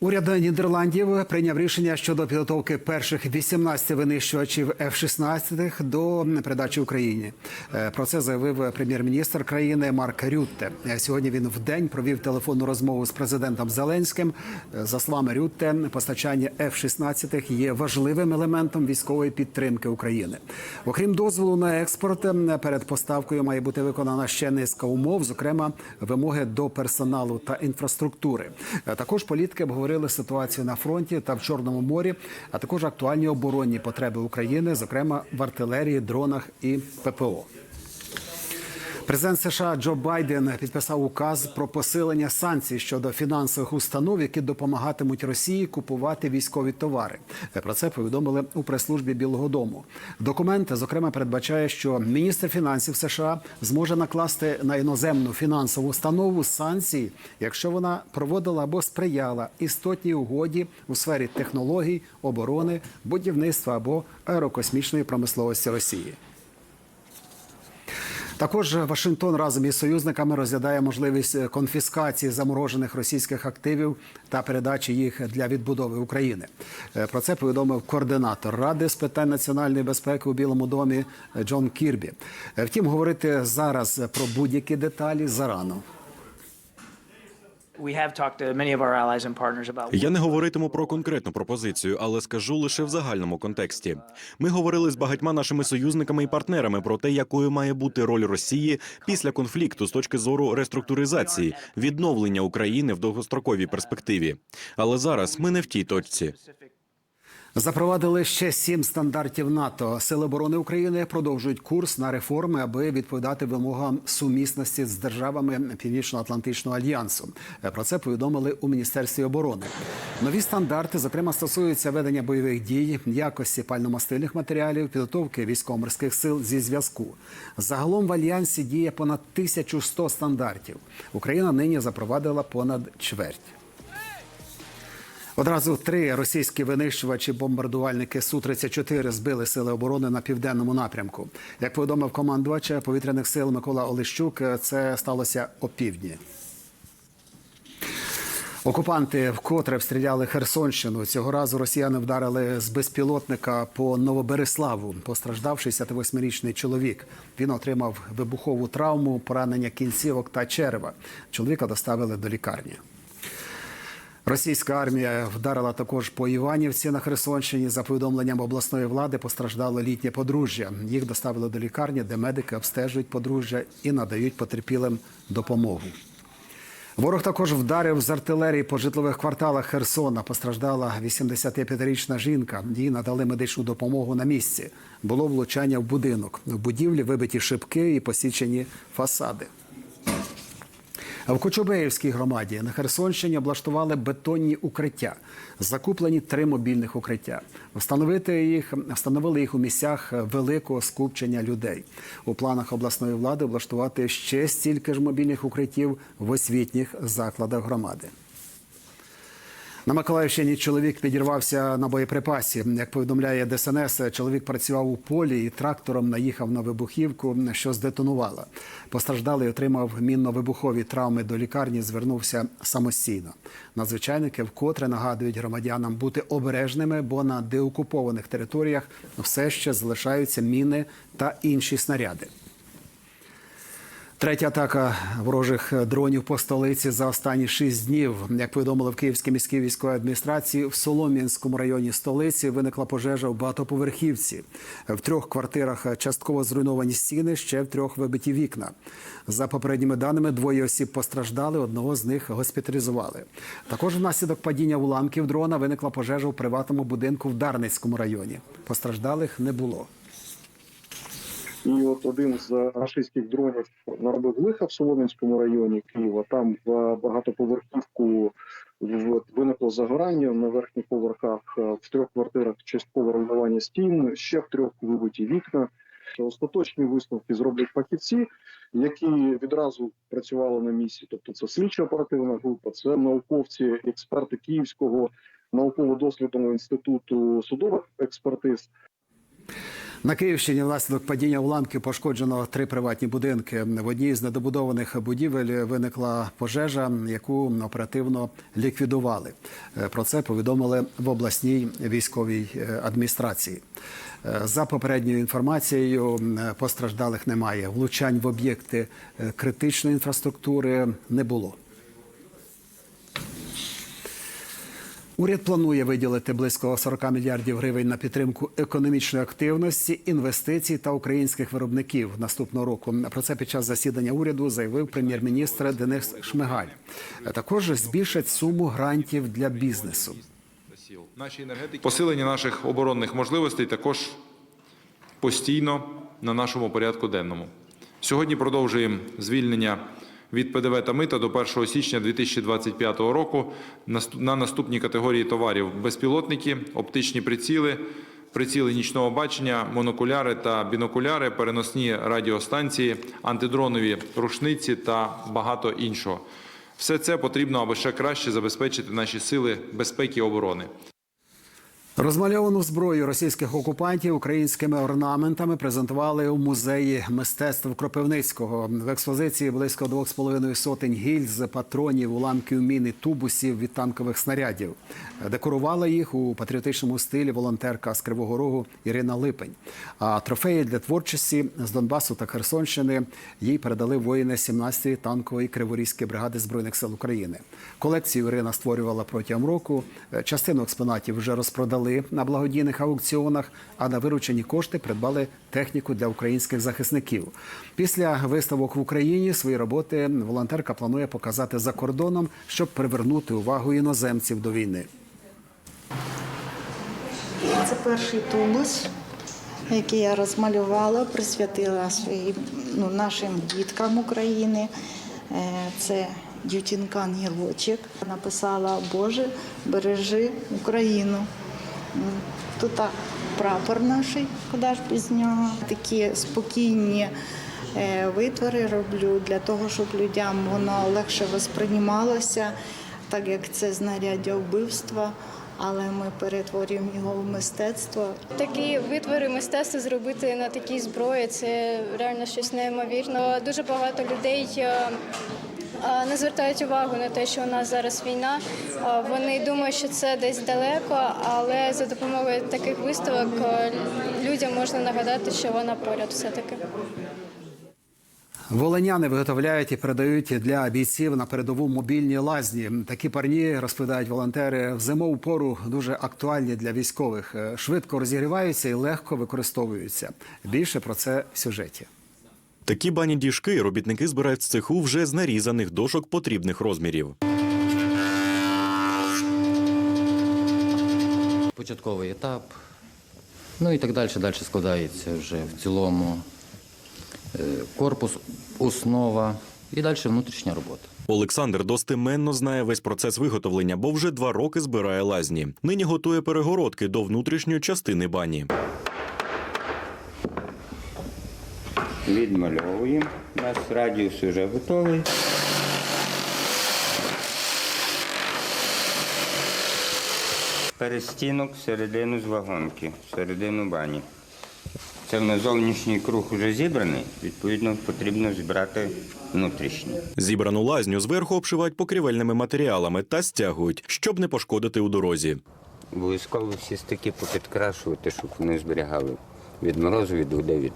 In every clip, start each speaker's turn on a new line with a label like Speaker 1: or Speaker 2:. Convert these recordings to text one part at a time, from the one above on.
Speaker 1: Уряд Нідерландів прийняв рішення щодо підготовки перших 18 винищувачів F-16 до передачі Україні. Е, Про це заявив прем'єр-міністр країни Марк Рютте. Е, Сьогодні він в день провів телефонну розмову з президентом Зеленським. Е, За словами Рютте, постачання F-16 є важливим елементом військової підтримки України. Окрім дозволу на експорт, перед поставкою має бути виконана ще низка умов, зокрема вимоги до персоналу та інфраструктури. Також політики обговорили ситуацію на фронті та в Чорному морі, а також актуальні оборонні потреби України, зокрема в артилерії, дронах і ППО. Президент США Джо Байден підписав указ про посилення санкцій щодо фінансових установ, які допомагатимуть Росії купувати військові товари. Про це повідомили у прес-службі Білого Дому. Документ, зокрема, передбачає, що міністр фінансів США зможе накласти на іноземну фінансову установу санкції, якщо вона проводила або сприяла істотній угоді у сфері технологій, оборони, будівництва або аерокосмічної промисловості Росії. Також Вашингтон разом із союзниками розглядає можливість конфіскації заморожених російських активів та передачі їх для відбудови України. Е, Про це повідомив координатор ради з питань національної безпеки у Білому домі Джон Кірбі. Е, Втім, говорити зараз про будь-які деталі зарано.
Speaker 2: Я не говоритиму про конкретну пропозицію, але скажу лише в загальному контексті. Ми говорили з багатьма нашими союзниками і партнерами про те, якою має бути роль Росії після конфлікту з точки зору реструктуризації, відновлення України в довгостроковій перспективі. Але зараз ми не в тій точці.
Speaker 1: Запровадили ще сім стандартів НАТО. Сили оборони України продовжують курс на реформи, аби відповідати вимогам сумісності з державами Північно-Атлантичного альянсу. Про це повідомили у міністерстві оборони. Нові стандарти, зокрема, стосуються ведення бойових дій, якості пальномастильних матеріалів, підготовки військово-морських сил зі зв'язку. Загалом в альянсі діє понад 1100 стандартів. Україна нині запровадила понад чверть. Одразу три російські винищувачі бомбардувальники Су-34 збили сили оборони на південному напрямку. Як повідомив командувач повітряних сил Микола Олещук, це сталося опівдні. Окупанти вкотре обстріляли Херсонщину. Цього разу росіяни вдарили з безпілотника по Новобереславу. Постраждав 68-річний чоловік. Він отримав вибухову травму, поранення кінцівок та черева. Чоловіка доставили до лікарні. Російська армія вдарила також по Іванівці на Херсонщині. За повідомленням обласної влади постраждало літнє подружжя. Їх доставили до лікарні, де медики обстежують подружжя і надають потерпілим допомогу. Ворог також вдарив з артилерії по житлових кварталах Херсона. Постраждала 85-річна жінка. Їй надали медичну допомогу на місці. Було влучання в будинок. В будівлі вибиті шибки і посічені фасади. В Кочубеївській громаді на Херсонщині облаштували бетонні укриття. Закуплені три мобільних укриття. Встановити їх встановили їх у місцях великого скупчення людей. У планах обласної влади облаштувати ще стільки ж мобільних укриттів в освітніх закладах громади. На Миколаївщині чоловік підірвався на боєприпасі. Як повідомляє ДСНС, чоловік працював у полі і трактором наїхав на вибухівку, що здетонувала. Постраждалий отримав мінно-вибухові травми до лікарні. Звернувся самостійно. Надзвичайники вкотре нагадують громадянам бути обережними, бо на деокупованих територіях все ще залишаються міни та інші снаряди. Третя атака ворожих дронів по столиці за останні шість днів. Як повідомили в Київській міській військовій адміністрації, в Солом'янському районі столиці виникла пожежа в багатоповерхівці. В трьох квартирах частково зруйновані стіни, ще в трьох вибиті вікна. За попередніми даними, двоє осіб постраждали, одного з них госпіталізували. Також внаслідок падіння уламків дрона виникла пожежа в приватному будинку в Дарницькому районі. Постраждалих не було.
Speaker 3: І от один з рашистських дронів наробив лиха в Солом'янському районі Києва. Там в багатоповерхівку виникло загорання на верхніх поверхах. е, В трьох квартирах часткове руйнування стін, ще в трьох вибиті вікна. Остаточні висновки зроблять фахівці, які відразу працювали на місці. Тобто, це слідчо оперативна група, це науковці, експерти Київського науково-дослідного інституту судових експертиз.
Speaker 1: На Київщині внаслідок падіння уламків пошкоджено три приватні будинки. В одній з недобудованих будівель виникла пожежа, яку оперативно ліквідували. Е, Про це повідомили в обласній військовій е, адміністрації. Е, За попередньою інформацією, постраждалих немає. Влучань в об'єкти критичної інфраструктури не було. Уряд планує виділити близько 40 мільярдів гривень на підтримку економічної активності, інвестицій та українських виробників наступного року. Про це під час засідання уряду заявив прем'єр-міністр Денис Шмигаль. Також збільшать суму грантів для бізнесу.
Speaker 4: Посилення наших оборонних можливостей також постійно на нашому порядку денному. Сьогодні продовжуємо звільнення від ПДВ та мита до 1 січня 2025 року на наступні категорії товарів: безпілотники, оптичні приціли, приціли нічного бачення, монокуляри та бінокуляри, переносні радіостанції, антидронові рушниці та багато іншого. Все це потрібно, аби ще краще забезпечити наші сили безпеки і оборони.
Speaker 1: Розмальовану зброю російських окупантів українськими орнаментами презентували у музеї мистецтв Кропивницького. В експозиції близько двох з половиною сотень гільз, патронів, уламків мін і тубусів від танкових снарядів. Декорувала їх у патріотичному стилі волонтерка з Кривого Рогу Ірина Липень. А трофеї для творчості з Донбасу та Херсонщини їй передали воїни 17-ї танкової криворізької бригади збройних сил України. Колекцію Ірина створювала протягом року. Частину експонатів вже розпродали на благодійних аукціонах, а на виручені кошти придбали техніку для українських захисників. Після виставок в Україні свої роботи волонтерка планує показати за кордоном, щоб привернути увагу іноземців до війни.
Speaker 5: Це перший тубус, який я розмалювала, присвятила своїм ну, нашим діткам України. Е, Це дівчинка Ангелочек. Написала Боже, бережи Україну. Тут прапор наш, куди ж без нього. Такі спокійні е, витвори роблю для того, щоб людям воно легше восприймалося, так як це знаряддя вбивства але ми перетворюємо його в мистецтво.
Speaker 6: Такі витвори мистецтва зробити на такій зброї це реально щось неймовірне. Дуже багато людей е, не звертають увагу на те, що у нас зараз війна. Вони думають, що це десь далеко, але за допомогою таких виставок людям можна нагадати, що вона поряд все-таки.
Speaker 1: Волиняни виготовляють і передають для бійців на передову мобільні лазні. Такі парні розповідають волонтери в зимову пору дуже актуальні для військових. Швидко розігріваються і легко використовуються. Більше про це в сюжеті.
Speaker 2: Такі бані діжки робітники збирають з цеху вже з нарізаних дошок потрібних розмірів.
Speaker 7: Початковий етап. Ну і так далі. Далі складається вже в цілому е, корпус, основа і далі внутрішня робота.
Speaker 2: Олександр достеменно знає весь процес виготовлення, бо вже два роки збирає лазні. Нині готує перегородки до внутрішньої частини бані.
Speaker 8: Відмальовуємо. У нас радіус вже готовий. Перестінок всередину з вагонки, всередину бані. Це в нас зовнішній круг вже зібраний, відповідно, потрібно зібрати внутрішній.
Speaker 2: Зібрану лазню зверху обшивають покрівельними матеріалами та стягують, щоб не пошкодити у дорозі.
Speaker 8: Обов'язково всі стики попідкрашувати, щоб вони зберігали від морозу, від води, від...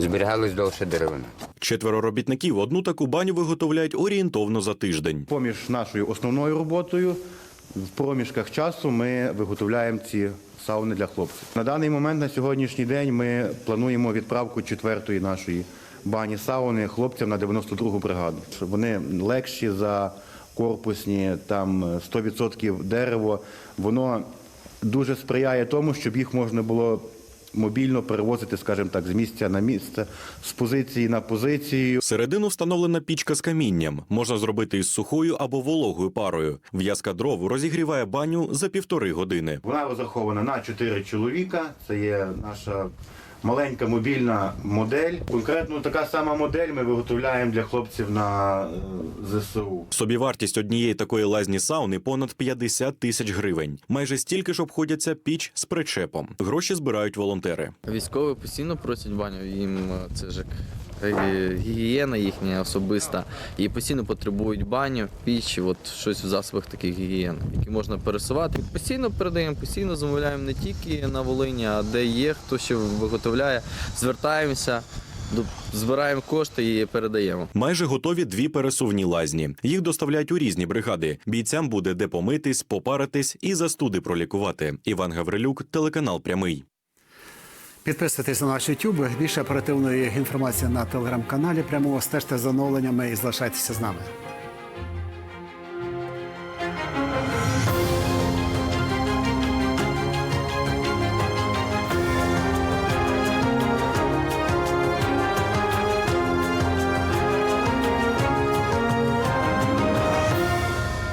Speaker 8: зберігалась довше деревина.
Speaker 2: Четверо робітників одну таку баню виготовляють орієнтовно за тиждень.
Speaker 9: Поміж нашою основною роботою в проміжках часу ми виготовляємо ці сауни для хлопців. На даний момент, на сьогоднішній день, ми плануємо відправку четвертої нашої бані сауни хлопцям на 92-гу бригаду. Вони легші за корпусні, там 100% дерево. Воно дуже сприяє тому, щоб їх можна було мобільно перевозити, скажімо так, з місця на місце, з позиції на позицію.
Speaker 2: Середину встановлена пічка з камінням. Можна зробити із сухою або вологою парою. В'язка дров розігріває баню за півтори години.
Speaker 9: Вона розрахована на чотири чоловіка. Це є наша маленька мобільна модель. Конкретно така сама модель ми виготовляємо для хлопців на е, ЗСУ.
Speaker 2: Собівартість однієї такої лазні сауни понад 50 тисяч гривень. Майже стільки ж обходяться піч з причепом. Гроші збирають волонтери.
Speaker 10: Військові постійно просять баню, їм е, це ж як гігієна їхня особиста, і постійно потребують баню, піч, от щось в засобах таких гігієни, які можна пересувати. Постійно передаємо, постійно замовляємо не тільки на Волині, а де є, хто ще виготовляє, звертаємося, збираємо кошти і передаємо.
Speaker 2: Майже готові дві пересувні лазні. Їх доставляють у різні бригади. Бійцям буде де помитись, попаритись і застуди пролікувати. Іван Гаврилюк, телеканал Прямий.
Speaker 1: Підписуйтесь на наш YouTube. Більше оперативної інформації на телеграм-каналі. Прямо стежте за оновленнями і залишайтеся з нами.